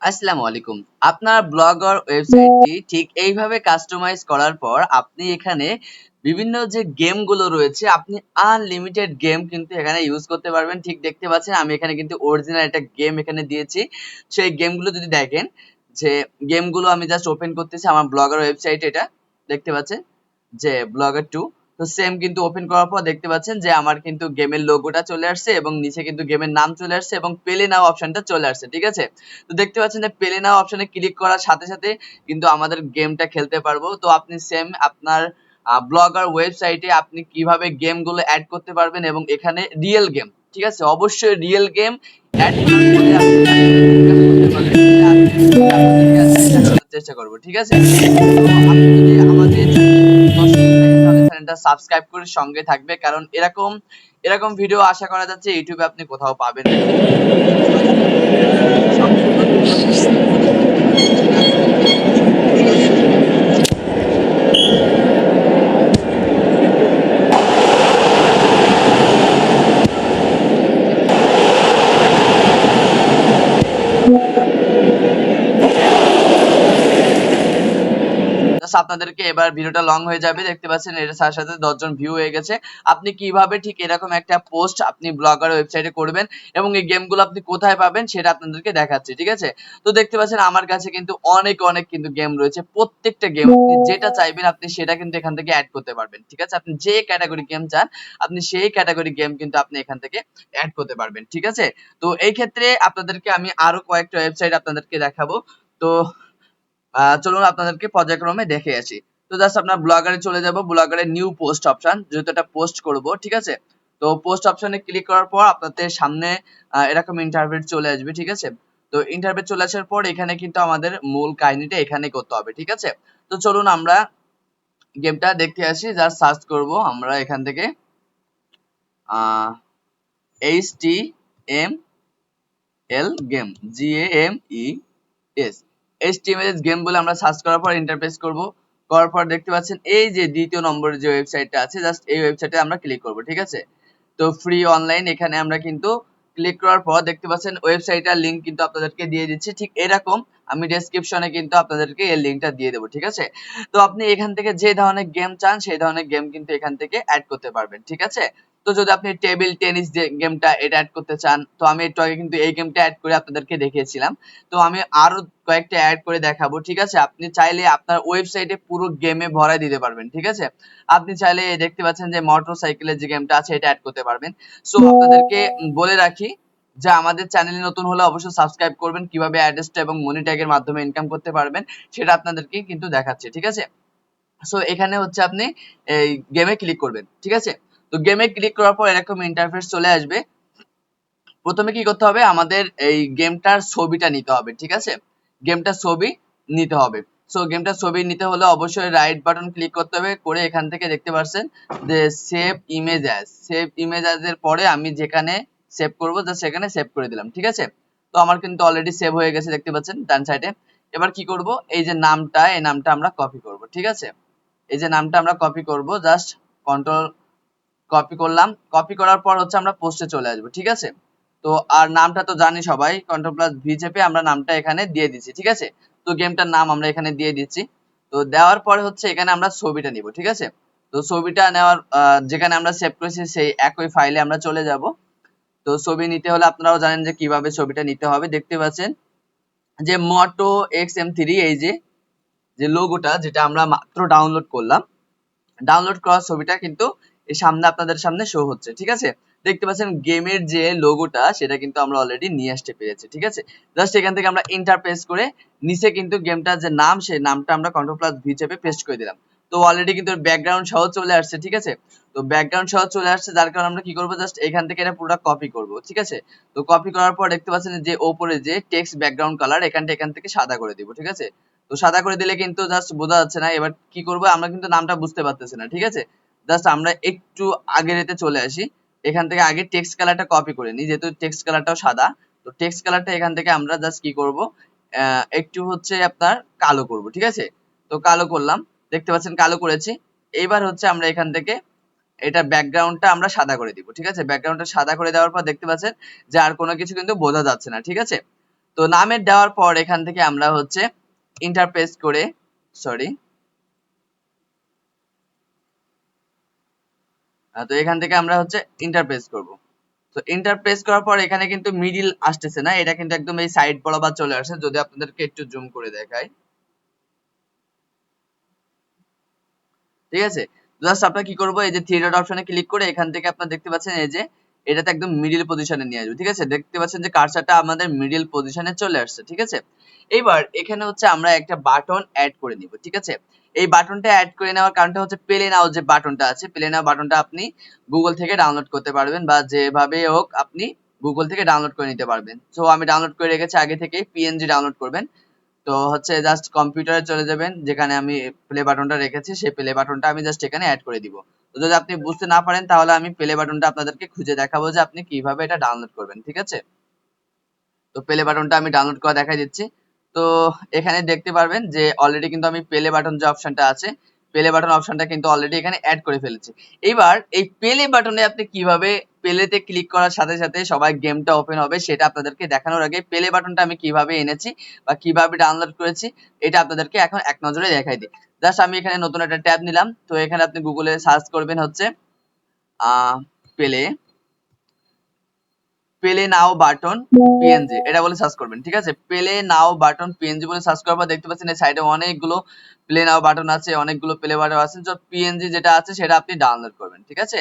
আসসালামু আলাইকুম। আপনার ব্লগার ওয়েবসাইটটি ঠিক এইভাবে কাস্টমাইজ করার পর আপনি এখানে বিভিন্ন যে গেমগুলো রয়েছে, আপনি আনলিমিটেড গেম কিন্তু এখানে ইউজ করতে পারবেন। ঠিক দেখতে পাচ্ছেন, আমি এখানে কিন্তু অরিজিনাল একটা গেম এখানে দিয়েছি। সেই গেমগুলো যদি দেখেন, যে গেমগুলো আমি জাস্ট ওপেন করতেছি, আমার ব্লগার ওয়েবসাইট এটা, দেখতে পাচ্ছেন? যে ব্লগার টু তো সেম কিন্তু ওপেন করার পর দেখতে পাচ্ছেন যে আমার কিন্তু গেমের লোগোটা চলে আসছে এবং নিচে কিন্তু গেমের নাম চলে আসছে এবং পেলে নাও অপশনটা চলে আসছে, ঠিক আছে? তো দেখতে পাচ্ছেন যে পেলে নাও অপশনে ক্লিক করার সাথে সাথে কিন্তু আমাদের গেমটা খেলতে পারব। তো আপনি সেম আপনার ব্লগার ওয়েবসাইটে আপনি কীভাবে গেমগুলো অ্যাড করতে পারবেন এবং এখানে রিয়েল গেম ঠিক আছে? অবশ্যই রিয়েল গেম চেষ্টা করব, ঠিক আছে? সাবস্ক্রাইব করে সঙ্গে থাকবে, কারণ এরকম এরকম ভিডিও আশা করা যাচ্ছে ইউটিউবে আপনি কোথাও পাবেন না। Just আপনাদেরকে এবার ভিডিওটা লং হয়ে যাবে। দেখতে পাচ্ছেন এর সাথে সাথে দশজন ভিউ হয়ে গেছে। আপনি কীভাবে ঠিক এরকম একটা পোস্ট আপনি ব্লগার ওয়েবসাইটে করবেন এবং এই গেমগুলো আপনি কোথায় পাবেন সেটা আপনাদেরকে দেখাচ্ছি, ঠিক আছে? তো দেখতে পাচ্ছেন আমার কাছে কিন্তু অনেক অনেক কিন্তু গেম রয়েছে। প্রত্যেকটা গেম আপনি যেটা চাইবেন আপনি সেটা কিন্তু এখান থেকে অ্যাড করতে পারবেন, ঠিক আছে? আপনি যে ক্যাটাগরি গেম চান, আপনি সেই ক্যাটাগরি গেম কিন্তু আপনি এখান থেকে অ্যাড করতে পারবেন, ঠিক আছে? তো এই ক্ষেত্রে আপনাদেরকে আমি আরও কয়েকটা ওয়েবসাইট আপনাদেরকে দেখাবো। তো চলুন আপনাদেরকে পর্যায়ক্রমে দেখে আসি। তো জাস্ট আপনার ব্লগারে চলে যাব, ব্লগারে নিউ পোস্ট অপশন যেহেতু এটা পোস্ট করব, ঠিক আছে? তো পোস্ট অপশনে ক্লিক করার পর আপনাদের সামনে এরকম ইন্টারভিউ চলে আসবে, ঠিক আছে? তো ইন্টারভিউ চলে আসার পর এখানে কিন্তু আমাদের মূল কাহিনীটা এখানে করতে হবে, ঠিক আছে? তো চলুন আমরা গেমটা দেখতে আসি জাস্ট সার্চ করব আমরা এখান থেকে। H T M L game G M E S HTML game বলে আমরা সার্চ করার পর ইন্টারফেস করব। করার পর দেখতে পাচ্ছেন, এই যে দ্বিতীয় নম্বরের যে ওয়েবসাইটটা আছে জাস্ট এই ওয়েবসাইটে আমরা ক্লিক করব, ঠিক আছে? তো ফ্রি অনলাইন এখানে আমরা কিন্তু ক্লিক করার পর দেখতে পাচ্ছেন ওয়েবসাইটের লিংক কিন্তু আপনাদেরকে দিয়ে দিচ্ছি। ঠিক এরকম আমি ডেসক্রিপশনে কিন্তু আপনাদেরকে এই লিংকটা দিয়ে দেবো, ঠিক আছে? তো আপনি এখান থেকে যে ধরনের গেম চান, সেই ধরনের গেম কিন্তু এখান থেকে অ্যাড করতে পারবেন, ঠিক আছে? তো যদি আপনি টেবিল টেনিস যে গেমটা এটা অ্যাড করতে চান, তো আমি একটু আগে কিন্তু এই গেমটা অ্যাড করে আপনাদেরকে দেখিয়েছিলাম। তো আমি আরও কয়েকটা অ্যাড করে দেখাবো, ঠিক আছে? আপনি চাইলে আপনার ওয়েবসাইটে পুরো গেমে ভরাই দিতে পারবেন, ঠিক আছে? আপনি চাইলে দেখতে পাচ্ছেন যে মোটর সাইকেলের যে গেমটা আছে, এটা অ্যাড করতে পারবেন। সো আপনাদেরকে বলে রাখি যে আমাদের চ্যানেলে নতুন হলে অবশ্যই সাবস্ক্রাইব করবেন, কীভাবে অ্যাড্রেসটা এবং মনি ট্যাগের মাধ্যমে ইনকাম করতে পারবেন, সেটা আপনাদেরকে কিন্তু দেখাচ্ছে, ঠিক আছে? সো এখানে হচ্ছে আপনি এই গেমে ক্লিক করবেন, ঠিক আছে? তো গেমে ক্লিক করার পর এরকম ইন্টারফেস চলে আসবে। প্রথমে কি করতে হবে? আমাদের এই গেমটার ছবিটা নিতে হবে, ঠিক আছে? গেমটার ছবি নিতে হবে। সো গেমটার ছবি নিতে হলে অবশ্যই রাইট বাটন ক্লিক করতে হবে, করে এখান থেকে দেখতে পাচ্ছেন যে save image as save image as এর পরে আমি যেখানে সেভ করব জাস্ট সেখানে সেভ করে দিলাম, ঠিক আছে? তো আমার কিন্তু অলরেডি সেভ হয়ে গেছে, দেখতে পাচ্ছেন, ডান সাইডে এবার কি করব? এই যে নামটা, এই নামটা আমরা কপি করব, ঠিক আছে? এই যে নামটা আমরা কপি করব জাস্ট কন্ট্রোল কপি করলাম। কপি করার পর হচ্ছে আমরা পোস্টে চলে আসব, ঠিক আছে? তো আর নামটা তো জানি সবাই কন্ট্রোল প্লাস ভি চেপে আমরা নামটা এখানে দিয়ে দিচ্ছি, ঠিক আছে? তো গেমটার নাম আমরা এখানে দিয়ে দিচ্ছি। তো দেওয়ার পরে হচ্ছে এখানে আমরা ছবিটা নিব, ঠিক আছে? তো ছবিটা নেওয়ার যেখানে আমরা সেভ করেছি সেই একই ফাইলে আমরা চলে যাব। তো ছবি নিতে হলে আপনারাও জানেন যে কীভাবে ছবিটা নিতে হবে, দেখতে পাচ্ছেন? যে মটো এক্স এম থ্রি এই যে যে লোগোটা যেটা আমরা মাত্র ডাউনলোড করলাম। ডাউনলোড করা ছবিটা কিন্তু সামনে আপনাদের সামনে শো হচ্ছে, ঠিক আছে? দেখতে পাচ্ছেন গেমের যে লোগোটা সেটা কিন্তু আমরা অলরেডি নিয়ে আসতে পেরেছি, ঠিক আছে? জাস্ট এখান থেকে আমরা ইন্টার প্রেস করে নিচে কিন্তু গেমটার যে নাম, সেই নামটা আমরা কন্ট্রোল প্লাস ভি চেপে পেস্ট করে দিলাম। তো অলরেডি কিন্তু ব্যাকগ্রাউন্ড সহ চলে আসছে, ঠিক আছে? তো ব্যাকগ্রাউন্ড সহ চলে আসছে, যার কারণে আমরা কি করব? জাস্ট এখান থেকে এটা পুরোটা কপি করব, ঠিক আছে? তো কপি করার পর দেখতে পাচ্ছেন যে ওপরে যে টেক্সট ব্যাকগ্রাউন্ড কালার এখানটা এখান থেকে সাদা করে দিব, ঠিক আছে? তো সাদা করে দিলে কিন্তু জাস্ট বোঝা যাচ্ছে না, এবার কি করব? আমরা কিন্তু নামটা বুঝতে পারতেছি না, ঠিক আছে? জাস্ট আমরা একটু আগের এতে চলে আসি। এখান থেকে আগে টেক্সট কালারটা কপি করে নিই, যেহেতু টেক্সট কালারটাও সাদা। তো টেক্সট কালারটা এখান থেকে আমরা জাস্ট কি করব? একটু হচ্ছে আপনার কালো করব, ঠিক আছে? তো কালো করলাম, দেখতে পাচ্ছেন কালো করেছি। এইবার হচ্ছে আমরা এখান থেকে এটা ব্যাকগ্রাউন্ডটা আমরা সাদা করে দিব, ঠিক আছে? ব্যাকগ্রাউন্ডটা সাদা করে দেওয়ার পর দেখতে পাচ্ছেন যে আর কোনো কিছু কিন্তু বোঝা যাচ্ছে না, ঠিক আছে? তো নামের দেওয়ার পর এখান থেকে আমরা হচ্ছে ইন্টারপ্রেস করে সরি তো এখান থেকে আমরা হচ্ছে ইন্টারপ্রেস করব। তো ইন্টারপ্রেস করার পর এখানে কিন্তু মিডিল আসতেছে না, এটা কিন্তু একদম এই সাইড বরাবর চলে আসে, যদি আপনাদেরকে একটু জুম করে দেখাই। ঠিক আছে? জাস্ট আপনার কি করব, এই যে থ্রি ডট অপশনে ক্লিক করে এখান থেকে আপনারা দেখতে পাচ্ছেন এই যে এটাতে একদম মিডিল পজিশনে নিয়ে আসবে, ঠিক আছে? দেখতে পাচ্ছেন যে কার্সারটা আমাদের মিডিল পজিশনে চলে আসছে, ঠিক আছে? এবার এখানে হচ্ছে আমরা একটা বাটন অ্যাড করে নিব, ঠিক আছে? এই বাটনটা অ্যাড করে নেওয়ার কারণটা হচ্ছে প্লে নাও যে বাটনটা আছে প্লে নাও বাটনটা আপনি গুগল থেকে ডাউনলোড করতে পারবেন বা যেভাবে হোক আপনি গুগল থেকে ডাউনলোড করে নিতে পারবেন। তো আমি ডাউনলোড করে রেখেছি, আগে থেকে পিএনজি ডাউনলোড করবেন। তো হচ্ছে জাস্ট কম্পিউটারে চলে যাবেন, যেখানে আমি প্লে বাটনটা রেখেছি, সেই প্লে বাটনটা আমি জাস্ট এখানে অ্যাড করে দিব। তো যদি আপনি বুঝতে না পারেন, তাহলে আমি প্লে বাটনটা আপনাদেরকে খুঁজে দেখাবো যে আপনি কীভাবে এটা ডাউনলোড করবেন, ঠিক আছে? তো প্লে বাটনটা আমি ডাউনলোড করে দেখাই দিচ্ছি। তো এখানে দেখতে পারবেন যে অলরেডি কিন্তু আমি প্লে বাটন যে অপশনটা আছে প্লে বাটন অপশনটা কিন্তু অলরেডি এখানে অ্যাড করে ফেলেছি। এবার এই প্লে বাটনে আপনি কীভাবে প্লেতে ক্লিক করার সাথে সাথে সবাই গেমটা ওপেন হবে, সেটা আপনাদেরকে দেখানোর আগে প্লে বাটনটা আমি কীভাবে এনেছি বা কীভাবে ডাউনলোড করেছি, এটা আপনাদেরকে এখন এক নজরে দেখাই দিই। জাস্ট আমি এখানে নতুন একটা ট্যাব নিলাম। তো এখানে আপনি গুগলে সার্চ করবেন হচ্ছে প্লে পেলে নাও বাটন পিএনজি এটা বলে সার্চ করবেন, ঠিক আছে? পেলে নাও বাটন পিএনজি বলে সার্চ করার পর দেখতে পাচ্ছেন এই সাইডে অনেকগুলো প্লে নাও বাটন আছে, অনেকগুলো প্লে বাটন আছে। তো পিএনজি যেটা আছে সেটা আপনি ডাউনলোড করবেন, ঠিক আছে?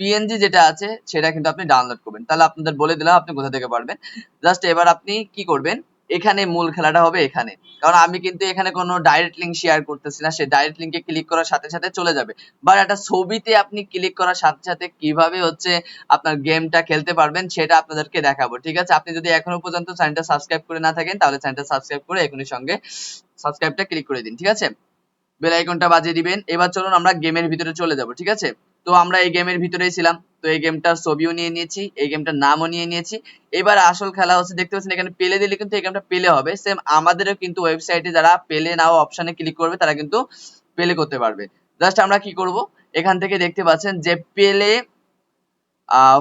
পিএনজি যেটা আছে সেটা কিন্তু আপনি ডাউনলোড করবেন। তাহলে আপনাদের বলে দিলাম, আপনি কোথা থেকে পারবেন? জাস্ট এবার আপনি কি করবেন? এখানে মূল খেলাটা হবে এখানে। কারণ আমি কিন্তু এখানে কোনো ডাইরেক্ট লিঙ্ক শেয়ার করতেছি না সেই ডাইরেক্ট লিঙ্কে ক্লিক করার সাথে সাথে চলে যাবে। বাট একটা ছবিতে আপনি ক্লিক করার সাথে সাথে কীভাবে হচ্ছে আপনার গেমটা খেলতে পারবেন সেটা আপনাদেরকে দেখাবো, ঠিক আছে? আপনি যদি এখনও পর্যন্ত চ্যানেলটা সাবস্ক্রাইব করে না থাকেন, তাহলে চ্যানেলটা সাবস্ক্রাইব করে এখনই সঙ্গে সাবস্ক্রাইবটা ক্লিক করে দিন, ঠিক আছে? বেল আইকনটা বাজিয়ে দিবেন। এবার চলুন আমরা গেমের ভিতরে চলে যাব, ঠিক আছে? তো আমরা এই গেমের ভিতরেই ছিলাম। তো এই গেমটার ছবিও নিয়ে নিয়েছি, এই গেমটার নামও নিয়ে নিয়েছি। এবার আসল খেলা হচ্ছে, দেখতে পাচ্ছেন এখানে পেলে দিলে কিন্তু এই গেমটা পেলে হবে। সেম আমাদেরও কিন্তু ওয়েবসাইটে যারা পেলে নাও অপশনে ক্লিক করবে, তারা কিন্তু পেলে করতে পারবে। জাস্ট আমরা কি করব? এখান থেকে দেখতে পাচ্ছেন যে পেলে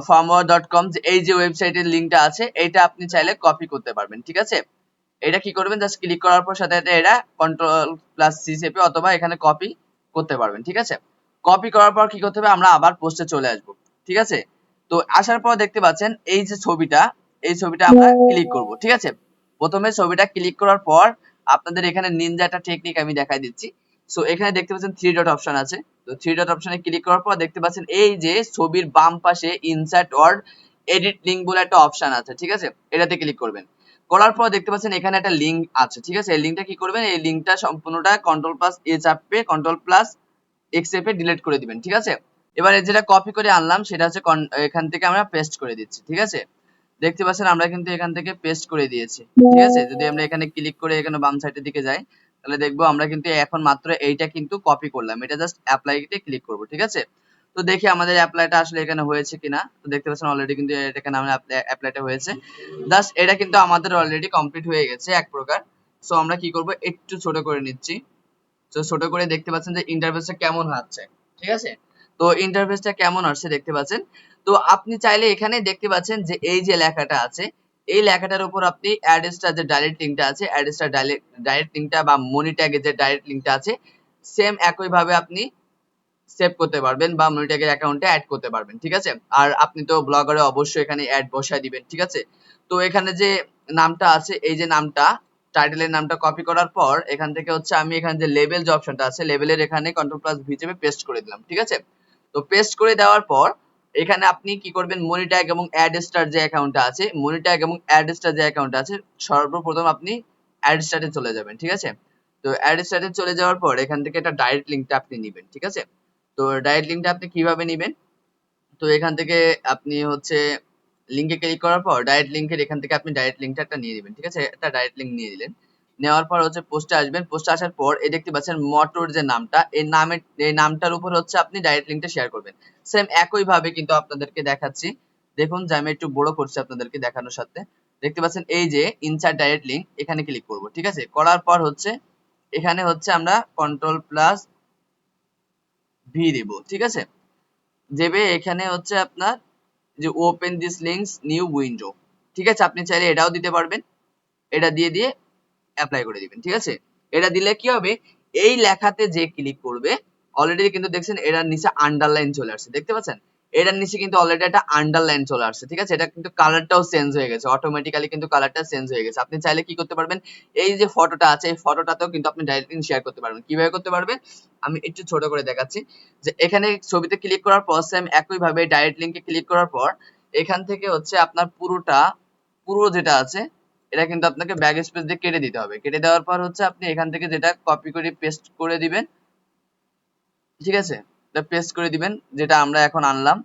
ফার্মার ডট কম এই যে ওয়েবসাইটের লিঙ্কটা আছে এটা আপনি চাইলে কপি করতে পারবেন, ঠিক আছে? এটা কি করবেন? জাস্ট ক্লিক করার পর সাথে সাথে এটা কন্ট্রোল প্লাস সি চেপে অথবা এখানে কপি করতে পারবেন, ঠিক আছে? কপি করার পর কি করতে হবে? আমরা আবার পোস্টে চলে আসব। ঠিক আছে? তো আসার পর দেখতে পাচ্ছেন এই যে ছবিটা এই ছবিটা আমরা ক্লিক করব। ঠিক আছে? প্রথমে ছবিটা ক্লিক করার পর আপনাদের এখানে নিনজা একটা টেকনিক আমি দেখাই দিচ্ছি। সো এখানে দেখতে পাচ্ছেন থ্রি ডট অপশন আছে। তো থ্রি ডট অপশনে ক্লিক করার পর দেখতে পাচ্ছেন এই যে ছবির বাম পাশে ইনসার্ট অর এডিট লিঙ্ক বলে একটা অপশন আছে। ঠিক আছে? এটাতে ক্লিক করবেন। করার পর দেখতে পাচ্ছেন এখানে একটা লিঙ্ক আছে। ঠিক আছে? এই লিঙ্কটা কি করবেন? এই লিঙ্কটা সম্পূর্ণটা কন্ট্রোল প্লাস এ চাপে কন্ট্রোল প্লাস এক্স এফে ডিলিট করে দিবেন, ঠিক আছে? এবারে যেটা কপি করে আনলাম, সেটা হচ্ছে এখান থেকে আমরা পেস্ট করে দিচ্ছি, ঠিক আছে? দেখতে পাচ্ছেন আমরা কিন্তু এখান থেকে পেস্ট করে দিয়েছি, ঠিক আছে? যদি আমরা এখানে ক্লিক করে এখানে বাম সাইডের দিকে যাই, তাহলে দেখব আমরা কিন্তু এখন মাত্র এইটা কিন্তু কপি করলাম, এটা জাস্ট অ্যাপ্লাইতে ক্লিক করব, ঠিক আছে? তো দেখি আমাদের অ্যাপ্লাইটা আসলে এখানে হয়েছে কিনা, তো দেখতে পাচ্ছেন অলরেডি কিন্তু এখানে আমরা অ্যাপ্লাইটা হয়েছে। জাস্ট এটা কিন্তু আমাদের অলরেডি কমপ্লিট হয়ে গেছে, এক প্রকার। সো আমরা কি করব, একটু ছোট করে নিচ্ছি। তো ছোট করে দেখতে পাচ্ছেন যে ইন্টারফেসটা কেমন হচ্ছে, ঠিক আছে? তো ইন্টারফেসটা কেমন আসছে দেখতে পাচ্ছেন? তো আপনি চাইলে এখানে দেখতে পাচ্ছেন যে এই যে লেখাটা আছে, এই লেখাটার উপর আপনি অ্যাড্রেসটা যে ডাইরেক্ট লিঙ্কটা আছে অ্যাড্রেসটা ডাইরেক্ট লিঙ্কটা বা মনি ট্যাগে যে ডাইরেক্ট লিঙ্কটা আছে সেম একই ভাবে আপনি সেভ করতে পারবেন বা মনি ট্যাগের অ্যাকাউন্টে অ্যাড করতে পারবেন, ঠিক আছে? আর আপনি তো ব্লগারে অবশ্যই এখানে অ্যাড বসায় দিবেন, ঠিক আছে? তো এখানে যে নামটা আছে, এই যে নামটা টাইটেলের নামটা কপি করার পর, এখান থেকে হচ্ছে আমি এখানে যে লেভেল যে অপশনটা আছে লেভেলের এখানে কন্ট্রোল প্লাস ভি চেপে পেস্ট করে দিলাম, ঠিক আছে? তো পেস্ট করে দেওয়ার পর, এখানে আপনি কি করবেন? মনি ট্যাগ এবং অ্যাড স্টার যে অ্যাকাউন্টটা আছে মনি ট্যাগ এবং অ্যাড স্টার যে অ্যাকাউন্ট আছে, সর্বপ্রথম আপনি অ্যাড স্টারে চলে যাবেন, ঠিক আছে? তো অ্যাড স্টারে চলে যাওয়ার পর, এখান থেকে একটা ডাইরেক্ট লিঙ্কটা আপনি নেবেন, ঠিক আছে? তো ডাইরেক্ট লিঙ্কটা আপনি কীভাবে নেবেন? তো এখান থেকে আপনি হচ্ছে লিঙ্কে ক্লিক করার পর ডাইরেক্ট লিঙ্কের এখান থেকে আপনি ডাইরেক্ট লিঙ্কটা একটা নিয়ে নেবেন, ঠিক আছে? একটা ডাইরেক্ট লিঙ্ক নিয়ে দিলেন নেওয়ার পর হচ্ছে পোস্টে আসবেন। পোস্টে আসার পর এই দেখতে পাচ্ছেন মোটর যে নামটা, এই নামের এই নামটার উপর হচ্ছে আপনি ডাইরেক্ট লিঙ্কটা শেয়ার করবেন। সেম একই ভাবে কিন্তু আপনাদেরকে দেখাচ্ছি। দেখুন যে আমি একটু বড় করছি আপনাদেরকে দেখানোর সাথে। দেখতে পাচ্ছেন এই যে ইনসার্ট ডাইরেক্ট লিঙ্ক এখানে ক্লিক করব, ঠিক আছে? করার পর হচ্ছে এখানে হচ্ছে আমরা কন্ট্রোল প্লাস ভি দেব, ঠিক আছে? দেবে এখানে হচ্ছে আপনার যে open this links new window ঠিক আছে? আপনি চাইলে এটাও দিতে পারবেন। এটা দিয়ে দিয়ে অ্যাপ্লাই করে দিবেন। ঠিক আছে? এটা দিলে কি হবে? এই লেখাতে যে ক্লিক করবে অলরেডি কিন্তু দেখছেন এটার নিচে আন্ডারলাইন চলে আসছে। দেখতে পাচ্ছেন? এটার নিচে কিন্তু অলরেডি একটা আন্ডারলাইন চলে আসছে, ঠিক আছে? এটা কিন্তু কালারটাও চেঞ্জ হয়ে গেছে। অটোমেটিক্যালি কিন্তু কালারটা চেঞ্জ হয়ে গেছে। আপনি চাইলে কি করতে পারবেন? এই যে ফটোটা আছে, এই ফটোটাতেও কিন্তু আপনি ডাইরেক্টলি শেয়ার করতে পারবেন। কীভাবে করতে পারবেন? আমি একটু ছোট করে দেখাচ্ছি। যে এখানে ছবিতে ক্লিক করার পর সেম একই ভাবে ডাইরেক্ট লিংকে ক্লিক করার পর, এখান থেকে হচ্ছে আপনার পুরোটা, পুরো যেটা আছে, এটা কিন্তু আপনাকে ব্যাগ স্পেস দিয়ে কেটে দিতে হবে। কেটে দেওয়ার পর হচ্ছে আপনি এখান থেকে যেটা কপি করে পেস্ট করে দিবেন, ঠিক আছে? এটা পেস্ট করে দিবেন, যেটা আমরা এখন আনলাম,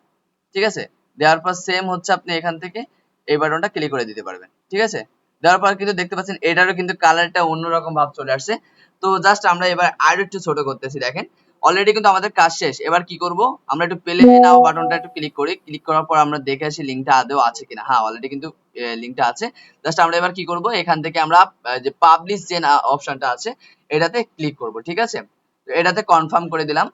ঠিক আছে? দেওয়ার পর সেম হচ্ছে আপনি এখান থেকে এই বাটনটা ক্লিক করে দিতে পারবেন, ঠিক আছে? দেওয়ার পর কিন্তু দেখতে পাচ্ছেন এটারও কিন্তু কালারটা অন্যরকম ভাব চলে আসছে। তো জাস্ট আমরা এবার আরও একটু ছোট করতেছি, দেখেন। অলরেডি কিন্তু আমাদের কাজ শেষ। এবার কি করব? আমরা একটু প্লে নাও বাটনটা একটু ক্লিক করি। ক্লিক করার পর আমরা দেখে আসি লিংকটা আদৌ আছে কিনা। হ্যাঁ অলরেডি কিন্তু লিংকটা আছে। জাস্ট আমরা এবার কি করব? এখান থেকে আমরা যে পাবলিশ যে অপশনটা আছে, এটাতে ক্লিক করব, ঠিক আছে? এটাতে কনফার্ম করে দিলাম।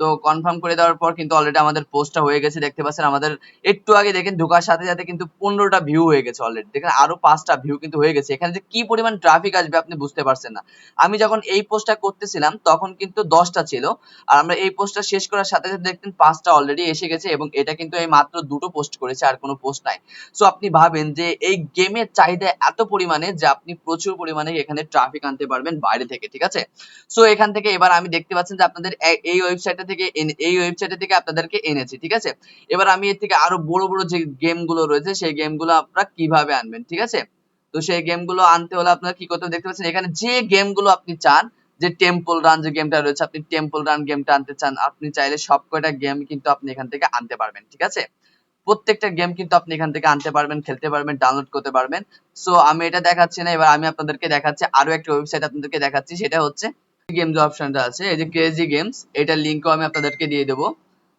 তো কনফার্ম করে দেওয়ার পর কিন্তু অলরেডি আমাদের পোস্টটা হয়ে গেছে, দেখতে পাচ্ছেন? আমাদের একটু আগে দেখেন, ঢোকার সাথে সাথে কিন্তু পনেরোটা ভিউ হয়ে গেছে অলরেডি দেখেন, আরও পাঁচটা ভিউ কিন্তু হয়ে গেছে। এখানে যে কি পরিমাণ ট্রাফিক আসবে আপনি বুঝতে পারছেন না। আমি যখন এই পোস্টটা করতেছিলাম, তখন কিন্তু দশটা ছিল। আর আমরা এই পোস্টটা শেষ করার সাথে সাথে দেখতেন, পাঁচটা অলরেডি এসে গেছে এবং এটা কিন্তু এই মাত্র দুটো পোস্ট করেছে, আর কোনো পোস্ট নাই। সো আপনি ভাবেন যে এই গেমের চাহিদা এত পরিমাণে যে আপনি প্রচুর পরিমাণে এখানে ট্রাফিক আনতে পারবেন বাইরে থেকে, ঠিক আছে? সো এখান থেকে এবার আমি দেখতে পাচ্ছেন যে আপনাদের এই ওয়েবসাইটটা থেকে এই ওয়েবসাইটে থেকে আপনাদেরকে এনেছি, ঠিক আছে? এবার আমি এর থেকে আরও বড় বড় যে গেমগুলো রয়েছে, সেই গেমগুলো আপনারা কীভাবে আনবেন, ঠিক আছে? তো সেই গেমগুলো আনতে হলে আপনারা কি করতে দেখতে পাচ্ছেন এখানে যে গেমগুলো আপনি চান, যে টেম্পল রান যে গেমটা রয়েছে, আপনি টেম্পল রান গেমটা আনতে চান, আপনি চাইলে সব কয়টা গেম কিন্তু আপনি এখান থেকে আনতে পারবেন, ঠিক আছে? প্রত্যেকটা গেম কিন্তু আপনি এখান থেকে আনতে পারবেন, খেলতে পারবেন ডাউনলোড করতে পারবেন। সো আমি এটা দেখাচ্ছি না, এবার আমি আপনাদেরকে দেখাচ্ছি, আরও একটা ওয়েবসাইট আপনাদেরকে দেখাচ্ছি, সেটা হচ্ছে গেমস অপশনটা আছে, এই যে ক্রেজি গেমস এটার লিঙ্কও আমি আপনাদেরকে দিয়ে দেবো।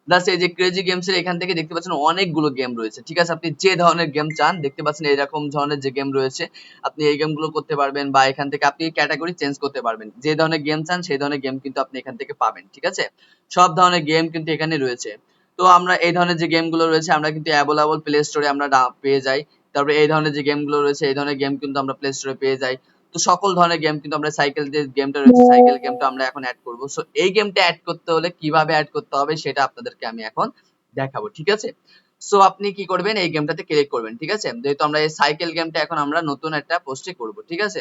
প্লাস এই যে ক্রেজি গেমস এর এখান থেকে দেখতে পাচ্ছেন অনেকগুলো গেম রয়েছে, ঠিক আছে? আপনি যে ধরনের গেম চান, দেখতে পাচ্ছেন এরকম ধরনের যে গেম রয়েছে, আপনি এই গেমগুলো করতে পারবেন বা এখান থেকে আপনি ক্যাটাগরি চেঞ্জ করতে পারবেন। যে ধরনের গেম চান, সেই ধরনের গেম কিন্তু আপনি এখান থেকে পাবেন, ঠিক আছে? সব ধরনের গেম কিন্তু এখানে রয়েছে। তো আমরা এই ধরনের যে গেমগুলো রয়েছে, আমরা কিন্তু অ্যাভেলেবল প্লে স্টোরে আমরা পেয়ে যাই। তারপরে এই ধরনের যে গেমগুলো রয়েছে, এই ধরনের গেম কিন্তু আমরা প্লে স্টোরে পেয়ে যাই। তো সকল ধরনের গেম কিন্তু আমরা সাইকেল যে গেমটা রয়েছে সাইকেল গেমটা আমরা এখন অ্যাড করব। সো এই গেমটা অ্যাড করতে হলে কীভাবে অ্যাড করতে হবে সেটা আপনাদেরকে আমি এখন দেখাবো ঠিক আছে? সো আপনি কি করবেন? এই গেমটাতে ক্লিক করবেন ঠিক আছে? যেহেতু আমরা এই সাইকেল গেমটা এখন আমরা নতুন একটা পোস্টে করব ঠিক আছে?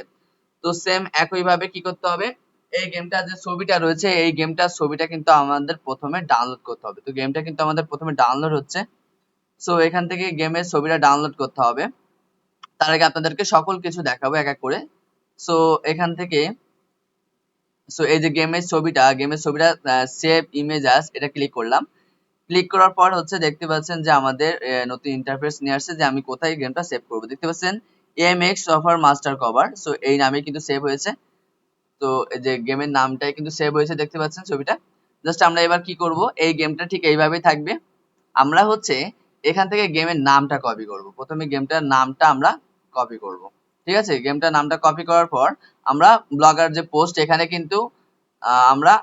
তো সেম একই ভাবে কি করতে হবে? এই গেমটা যে ছবিটা রয়েছে এই গেমটার ছবিটা কিন্তু আমাদের প্রথমে ডাউনলোড করতে হবে। তো গেমটা কিন্তু আমাদের প্রথমে ডাউনলোড হচ্ছে। সো এখান থেকে গেমের ছবিটা ডাউনলোড করতে হবে। তার আগে আপনাদেরকে সকল কিছু দেখাবো এক এক করে। সো এখান থেকে সো এই যে গেমের ছবিটা গেমের ছবিটা সেভ ইমেজ আস এটা ক্লিক করলাম। ক্লিক করার পর হচ্ছে দেখতে পাচ্ছেন যে আমাদের নতুন ইন্টারফেস নিয়ে আসছে যে আমি কোথায় গেমটা সেভ করব। দেখতে পাচ্ছেন M X offer master cover so এই নামে কিন্তু সেভ হয়েছে। তো এই যে গেমের নামটাই কিন্তু সেভ হয়েছে, দেখতে পাচ্ছেন ছবিটা। জাস্ট আমরা এবার কি করব, এই গেমটা ঠিক এইভাবেই থাকবে। আমরা হচ্ছে এখান থেকে গেমের নামটা কপি করব। প্রথমে গেমটার নামটা আমরা কপি করব। ঠিক আছে? গেমটার নামটা কপি করার পর আমরা ব্লগার যে পোস্ট এখানে কিন্তু আমরা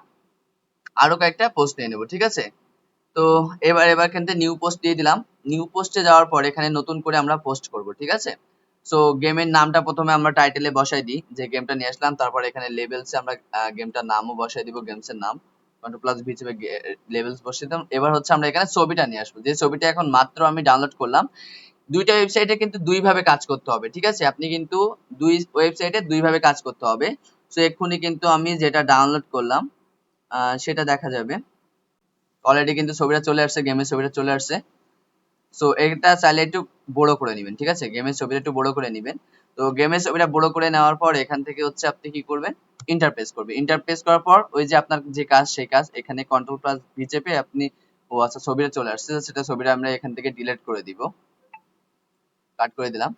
আরও কয়েকটা পোস্ট নিয়ে নেব, ঠিক আছে? তো এবার এবার কিন্তু নিউ পোস্ট দিয়ে দিলাম। নিউ পোস্টে যাওয়ার পর এখানে নতুন করে আমরা পোস্ট করব, ঠিক আছে? সো গেমের নামটা প্রথমে আমরা টাইটেলে বসাই দিই, যে গেমটা নিয়ে আসলাম, তারপর এখানে লেভেলসে আমরা গেমটার নামও বসাই দিব গেমসের নাম। কন্ট্রোল প্লাস ভি হিসেবে লেভেলস বসিয়ে দিলাম। এবার হচ্ছে আমরা এখানে ছবিটা নিয়ে আসব। যে ছবিটা এখন মাত্র আমি ডাউনলোড করলাম দুইটা ওয়েবসাইটে কিন্তু দুই ভাবে কাজ করতে হবে, ঠিক আছে? আপনি কিন্তু দুই ওয়েবসাইটে দুই ভাবে কাজ করতে হবে। সো এক্ষুনি কিন্তু আমি যেটা ডাউনলোড করলাম সেটা দেখা যাবে। অলরেডি কিন্তু ছবিটা চলে আসছে গেমের ছবিটা চলে আসছে। সো এটা চাইলে একটু বড় করে নেবেন, ঠিক আছে? গেমের ছবিটা একটু বড় করে নেবেন। তো গেমের ছবিটা বড় করে নেওয়ার পর এখান থেকে হচ্ছে আপনি কি করবেন? ইন্টারপ্রেস করবে ইন্টারপ্রেস করার পর ওই যে আপনার যে কাজ, সেই কাজ এখানে কন্ট্রোল প্লাস ভি চেপে আপনি, ও আচ্ছা ছবিটা চলে আসছে, সেটা ছবিটা আমরা এখান থেকে ডিলিট করে দিব। কাট করে দিলাম।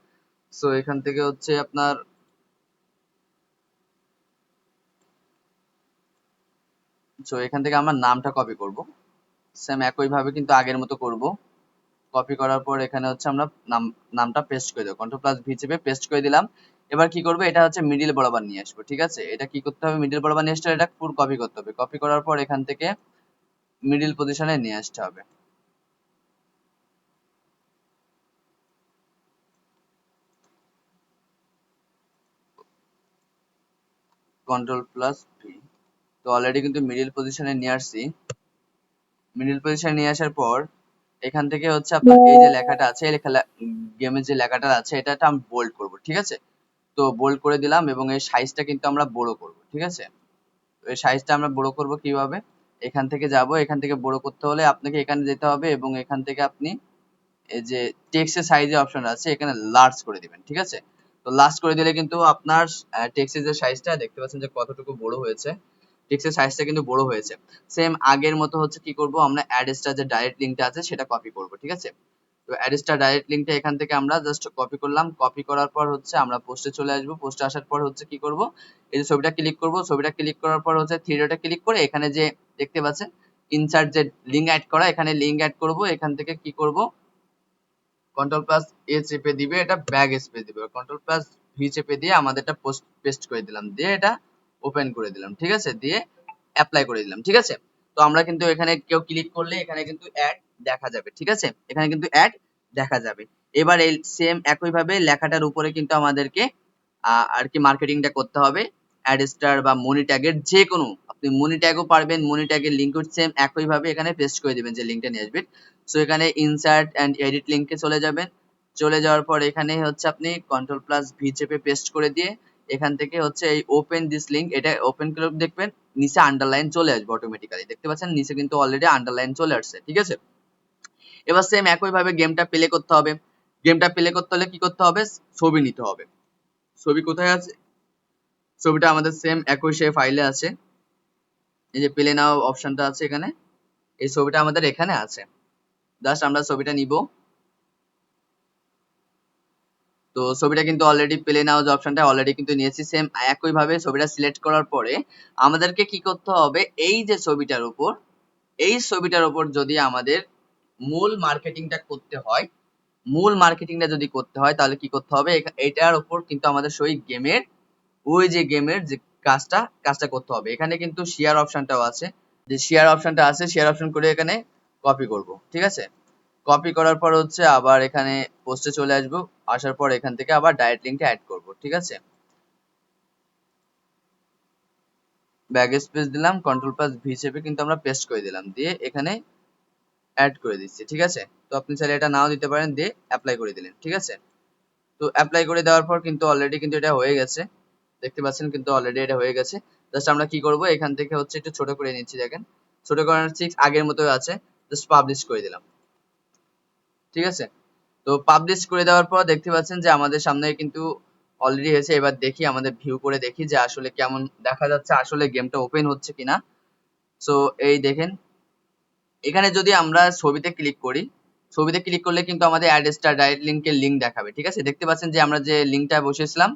সো এখান থেকে হচ্ছে আপনার সো এখান থেকে আমরা নামটা কপি করব। সেম একই ভাবে কিন্তু আগের মতো করব। কপি করার পর এখানে হচ্ছে আমরা নাম, নামটা পেস্ট করে দেবো। কন্ট্রোল প্লাস ভি চেপে পেস্ট করে দিলাম। এবার কি করবে? এটা হচ্ছে মিডিল বরাবর নিয়ে আসব, ঠিক আছে? এটা কি করতে হবে? মিডিল বরাবর নিয়ে আসতে এটা পুরো কপি করতে হবে। কপি করার পর এখান থেকে মিডিল পজিশনে নিয়ে আসতে হবে। কন্ট্রোল প্লাস ভি তো অলরেডি কিন্তু মিডিল পজিশনে নিয়ে আসছি। মিডিল পজিশনে নিয়ে আসার পর, এখান থেকে হচ্ছে আপনার এই যে লেখাটা আছে লেখা গেমের যে লেখাটা আছে এটা আমি বোল্ড করব, ঠিক আছে? তো বোল্ড করে দিলাম এবং এই সাইজটা কিন্তু আমরা বড় করব, ঠিক আছে? এই সাইজটা আমরা বড় করব কীভাবে? এখান থেকে যাব, এখান থেকে বড় করতে হলে আপনাকে এখানে যেতে হবে এবং এখান থেকে আপনি এই যে টেক্সটের সাইজের অপশন আছে, এখানে লার্জ করে দিবেন, ঠিক আছে? তো লাস্ট করে দিলে কিন্তু আপনার টেক্সটের যে সাইজটা দেখতে পাচ্ছেন যে কতটুকু বড় হয়েছে। টেক্সটের সাইজটা কিন্তু বড় হয়েছে। সেম আগের মতো হচ্ছে কি করব, আমরা অ্যাড স্টার যে ডাইরেক্ট লিংকটা আছে সেটা কপি করব, ঠিক আছে? তো অ্যাড স্টার ডাইরেক্ট লিংকটা এখান থেকে আমরা জাস্ট কপি করলাম। কপি করার পর হচ্ছে আমরা পোস্টে চলে আসব। পোস্টে আসার পর হচ্ছে কি করব, এই যে ছবিটা ক্লিক করব, ছবিটা ক্লিক করার পর হচ্ছে থ্রি ক্লিক করে এখানে যে দেখতে পাচ্ছেন ইনসার্ট যে লিংক অ্যাড করা, এখানে লিংক অ্যাড করব। এখান থেকে কি করব কন্ট্রোল প্লাস এ চেপে দিবে, এটা ব্যাগ স্পেস দিবে। কন্ট্রোল প্লাস ভি চেপে দিয়ে আমাদেরটা পোস্ট পেস্ট করে দিলাম। দিয়ে এটা ওপেন করে দিলাম, ঠিক আছে? দিয়ে অ্যাপ্লাই করে দিলাম, ঠিক আছে? তো আমরা কিন্তু এখানে কেউ ক্লিক করলে এখানে কিন্তু অ্যাড দেখা যাবে, ঠিক আছে? এখানে কিন্তু অ্যাড দেখা যাবে। এবার এই সেম একইভাবে লেখাটার উপরে কিন্তু আমাদেরকে আর কি মার্কেটিংটা করতে হবে। অ্যাড স্টার বা মনি ট্যাগের যে কোনো আপনি মনি ট্যাগও পারবেন মনি ট্যাগের লিঙ্ক সেম একইভাবে এখানে পেস্ট করে দিবেন যে লিঙ্কটা নিয়ে আসবেন। সো এখানে ইনসার্ট অ্যান্ড এডিট লিঙ্কে চলে যাবেন। চলে যাওয়ার পর এখানে হচ্ছে আপনি কন্ট্রোল প্লাস ভি চেপে পেস্ট করে দিয়ে এখান থেকে হচ্ছে এই ওপেন দিস লিঙ্ক এটা ওপেন করে দেখবেন, নিচে আন্ডারলাইন চলে আসবে অটোমেটিক্যালি দেখতে পাচ্ছেন, নিচে কিন্তু অলরেডি আন্ডারলাইন চলে আসছে, ঠিক আছে? এবার সেম একইভাবে গেমটা প্লে করতে হবে। গেমটা প্লে করতে হলে কি করতে হবে? ছবি নিতে হবে। ছবি কোথায় আছে? ছবিটা আমাদের সেম একই সে ফাইলে আছে। এই যে প্লে নাও অপশনটা আছে এখানে। এই ছবিটা আমাদের এখানে আছে। জাস্ট আমরা ছবিটা নিব। তো ছবিটা কিন্তু অলরেডি প্লে নাও যে অপশনটা অলরেডি কিন্তু নিয়েছি। সেম একইভাবে ছবিটা সিলেক্ট করার পরে আমাদেরকে কি করতে হবে? এই যে ছবিটার উপর, এই ছবিটার উপর যদি আমাদের মূল মার্কেটিংটা করতে হয়, মূল মার্কেটিংটা যদি করতে হয়, তাহলে কি করতে হবে? এটার উপর কিন্তু আমাদের সেই গেমের ওই যে গেমের যে কাজটা কাজটা করতে হবে। এখানে কিন্তু শেয়ার অপশনটাও আছে। যে শেয়ার অপশনটা আছে শেয়ার অপশন করে এখানে কপি করব। ঠিক আছে? কপি করার পর হচ্ছে আবার এখানে পোস্টে চলে আসব। আসার পর এখান থেকে আবার ডাইরেক্ট লিঙ্কটা অ্যাড করব, ঠিক আছে? ব্যাগ স্পেস দিলাম কন্ট্রোল প্লাস ভি চেপে কিন্তু আমরা পেস্ট করে দিলাম। দিয়ে এখানে অ্যাড করে দিচ্ছি, ঠিক আছে? তো আপনি চাইলে এটা নাও দিতে পারেন, দিয়ে অ্যাপ্লাই করে দিলেন, ঠিক আছে? তো অ্যাপ্লাই করে দেওয়ার পর কিন্তু অলরেডি কিন্তু এটা হয়ে গেছে। দেখতে পাচ্ছেন কিন্তু অলরেডি এটা হয়ে গেছে। জাস্ট আমরা কি করব? এখান থেকে হচ্ছে একটু ছোট করে নিচ্ছি, দেখেন। ছোট করার ঠিক আগের মতো আছে জাস্ট পাবলিশ করে দিলাম। ঠিক আছে? তো পাবলিশ করে দেওয়ার পর দেখতে পাচ্ছেন যে আমাদের সামনে কিন্তু অলরেডি হয়েছে। এবার দেখি, আমাদের ভিউ করে দেখি যে আসলে কেমন দেখা যাচ্ছে, আসলে গেমটা ওপেন হচ্ছে কিনা। সো এই দেখেন, এখানে যদি আমরা ছবিতে ক্লিক করি, ছবিতে ক্লিক করলে কিন্তু আমাদের অ্যাড স্টার ডাইরেক্ট লিঙ্কের লিঙ্ক দেখাবে, ঠিক আছে? দেখতে পাচ্ছেন যে আমরা যে লিঙ্কটা বসেছিলাম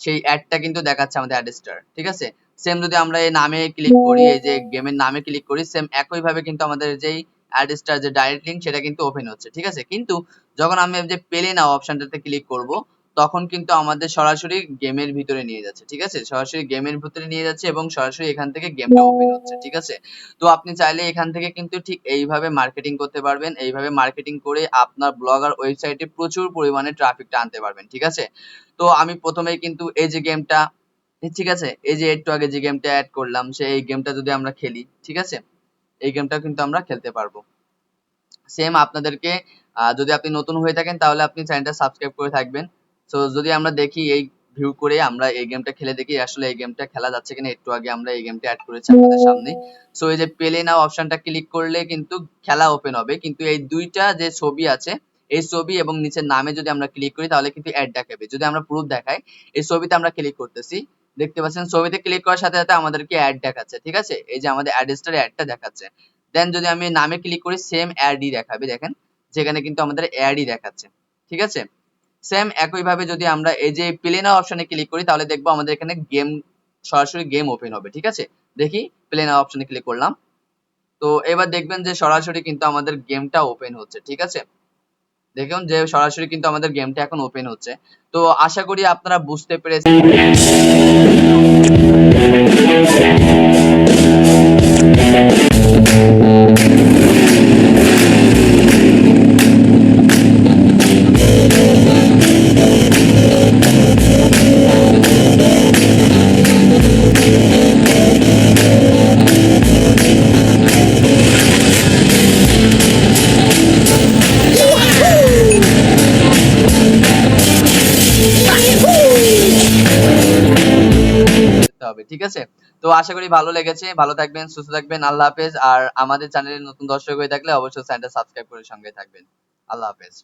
সেই অ্যাডটা কিন্তু দেখাচ্ছে আমাদের অ্যাড স্টার ঠিক আছে? সেম যদি আমরা এই নামে ক্লিক করি, এই যে গেমের নামে ক্লিক করি সেম একইভাবে কিন্তু আমাদের যেই অ্যাড স্টার যে ডাইরেক্ট লিঙ্ক সেটা কিন্তু ওপেন হচ্ছে, ঠিক আছে? কিন্তু যখন আমি যে পেলে নাও অপশনটাতে ক্লিক করব, তখন কিন্তু আমাদের সরাসরি গেমের ভিতরে নিয়ে যাচ্ছে, ঠিক আছে? সরাসরি গেমের ভিতরে নিয়ে যাচ্ছে এবং সরাসরি এখান থেকে গেমটা ওপেন হচ্ছে, ঠিক আছে? তো আপনি চাইলে এখান থেকে কিন্তু ঠিক এইভাবে মার্কেটিং করতে পারবেন, এইভাবে মার্কেটিং করে আপনার ব্লগার ওয়েবসাইটে প্রচুর পরিমাণে ট্রাফিকটা আনতে পারবেন, ঠিক আছে? তো আমি প্রথমেই কিন্তু এই যে গেমটা ঠিক আছে? এই যে একটু আগে যে গেমটা অ্যাড করলাম, সেই গেমটা যদি আমরা খেলি, ঠিক আছে? এই গেমটা কিন্তু আমরা খেলতে পারব। সেম আপনাদেরকে যদি আপনি নতুন হয়ে থাকেন তাহলে আপনি চ্যানেলটা সাবস্ক্রাইব করে থাকবেন। তো যদি আমরা দেখি এই ভিউ করে আমরা এই গেমটা খেলে দেখি, আসলে এই গেমটা খেলা যাচ্ছে কিনা একটু আগে আমরা এই গেমটা অ্যাড করেছি আপনাদের সামনে। সো এই যে পেলে নাও অপশনটা ক্লিক করলে কিন্তু খেলা ওপেন হবে। কিন্তু এই দুইটা যে ছবি আছে এই ছবি এবং নিচের নামে যদি আমরা ক্লিক করি, তাহলে কিন্তু অ্যাড দেখাবে। যদি আমরা প্রুফ দেখাই এই ছবিতে আমরা ক্লিক করতেছি। দেখতে পাচ্ছেন ছবিতে ক্লিক করার সাথে সাথে আমাদেরকে অ্যাড দেখাচ্ছে, ঠিক আছে? এই যে আমাদের অ্যাড স্টার অ্যাডটা দেখাচ্ছে। দেন যদি আমি নামে ক্লিক করি সেম অ্যাডই দেখাবে, দেখেন। যেখানে কিন্তু আমাদের অ্যাডই দেখাচ্ছে, ঠিক আছে? সেম একইভাবে যদি আমরা এই যে প্লে নাও অপশনে ক্লিক করি, তাহলে দেখব আমাদের এখানে গেম সরাসরি গেম ওপেন হবে, ঠিক আছে? দেখি প্লে নাও অপশনে ক্লিক করলাম। তো এবার দেখবেন যে সরাসরি কিন্তু আমাদের গেমটা ওপেন হচ্ছে, ঠিক আছে? দেখুন যে সরাসরি কিন্তু আমাদের গেমটা এখন ওপেন হচ্ছে। তো আশা করি আপনারা বুঝতে পেরেছেন। আশা করি ভালো লেগেছে। ভালো থাকবেন, সুস্থ থাকবেন, আল্লাহ হাফেজ। আর আমাদের চ্যানেলে নতুন দর্শক হয়ে থাকলে অবশ্যই চ্যানেলটা সাবস্ক্রাইব করে সঙ্গে থাকবেন। আল্লাহ হাফেজ।